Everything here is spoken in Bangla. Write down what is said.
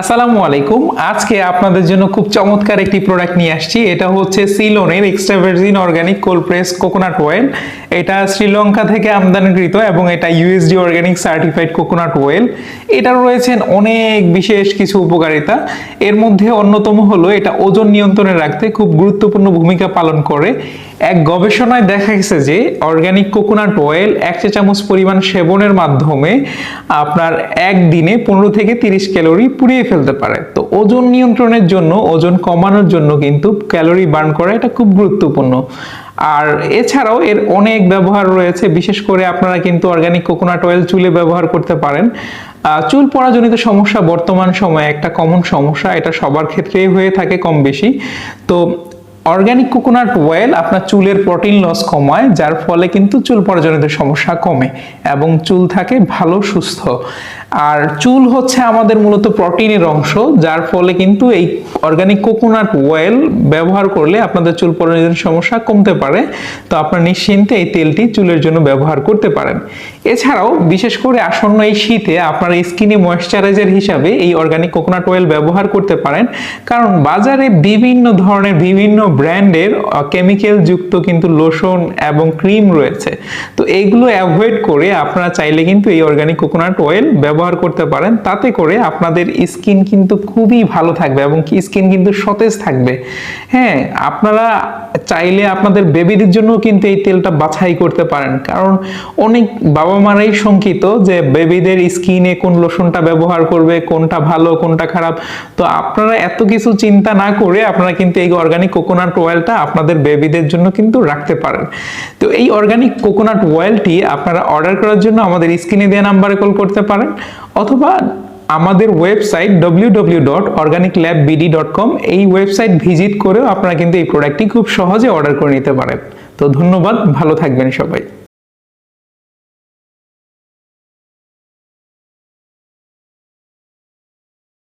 আসসালামু আলাইকুম। আজকে আপনাদের জন্য খুব চমৎকার একটি প্রোডাক্ট নিয়ে আসছি। এটা হচ্ছে সিলোনের extra virgin organic cold press coconut oil এটা শ্রীলঙ্কা থেকে আমদানিকৃত এবং এটা USD organic certified coconut oil এটার রয়েছেন অনেক বিশেষ কিছু উপকারিতা। এর মধ্যে অন্যতম হলো এটা ওজন নিয়ন্ত্রণে রাখতে খুব গুরুত্বপূর্ণ ভূমিকা পালন করে। এক গবেষণায় দেখা গেছে যে অর্গানিক কোকোনাট অয়েল এক চা চামচ পরিমাণ সেবনের মাধ্যমে আপনার একদিনে পনেরো থেকে তিরিশ ক্যালোরি পুড়িয়ে ফেলতে পারে। তো ওজন নিয়ন্ত্রণের জন্য, ওজন কমানোর জন্য কিন্তু ক্যালোরি বার্ন করা এটা খুব গুরুত্বপূর্ণ। আর এছাড়াও এর অনেক ব্যবহার রয়েছে, বিশেষ করে আপনারা কিন্তু অর্গানিক কোকোনাট অয়েল চুলে ব্যবহার করতে পারেন। চুল পড়াজনিত সমস্যা বর্তমান সময়ে একটা কমন সমস্যা, এটা সবার ক্ষেত্রেই হয়ে থাকে কম বেশি। তো অর্গানিক কোকোনাট অয়েল আপনার চুলের প্রোটিন লস কমায়, যার ফলে কিন্তু চুল পরাজনিত সমস্যা কমে এবং চুল থাকে ভালো, সুস্থ। আর চুল হচ্ছে আমাদের মূলত প্রোটিনের অংশ, যার ফলে কিন্তু এই অর্গানিক কোকোনাট অয়েল ব্যবহার করলে আপনাদের চুল পরাজনিত সমস্যা কমতে পারে। তো আপনার নিশ্চিন্তে এই তেলটি চুলের জন্য ব্যবহার করতে পারেন। এছাড়াও বিশেষ করে আসন্ন এই শীতে আপনার স্কিনে ময়েশ্চারাইজার হিসাবে এই অর্গানিক কোকোনাট অয়েল ব্যবহার করতে পারেন। কারণ বাজারে বিভিন্ন ধরনের বিভিন্ন ব্র্যান্ডের কেমিক্যাল যুক্ত কিন্তু লোশন এবং ক্রিম রয়েছে। তো এইগুলো অ্যাভয়েড করে আপনারা চাইলে কিন্তু এই অর্গানিক কোকোনাট অয়েল ব্যবহার করতে পারেন। তাতে করে আপনাদের স্কিন কিন্তু খুবই ভালো থাকবে এবং স্কিন কিন্তু সতেজ থাকবে। হ্যাঁ আপনারা চাইলে আপনাদের বেবিদের জন্য কিন্তু এই তেলটা বাছাই করতে পারেন। কারণ অনেক বাবা মারাই শঙ্কিত যে বেবিদের স্কিনে কোন লোশনটা ব্যবহার করবে, কোনটা ভালো, কোনটা খারাপ। তো আপনারা এত কিছু চিন্তা না করে আপনারা কিন্তু এই অর্গানিক কোকোনাট অয়েলটা আপনাদের বেবিদের জন্য কিন্তু রাখতে পারেন। তো এই অর্গানিক কোকোনাট অয়েলটি আপনারা অর্ডার করার জন্য আমাদের স্ক্রিনে দেওয়া নাম্বারে কল করতে পারেন অথবা আমাদের ওয়েবসাইট www.organiclabbd.com এই ওয়েবসাইট ভিজিট করেও আপনারা কিন্তু এই প্রোডাক্টটি খুব সহজে অর্ডার করে নিতে পারেন। তো ধন্যবাদ, ভালো থাকবেন সবাই।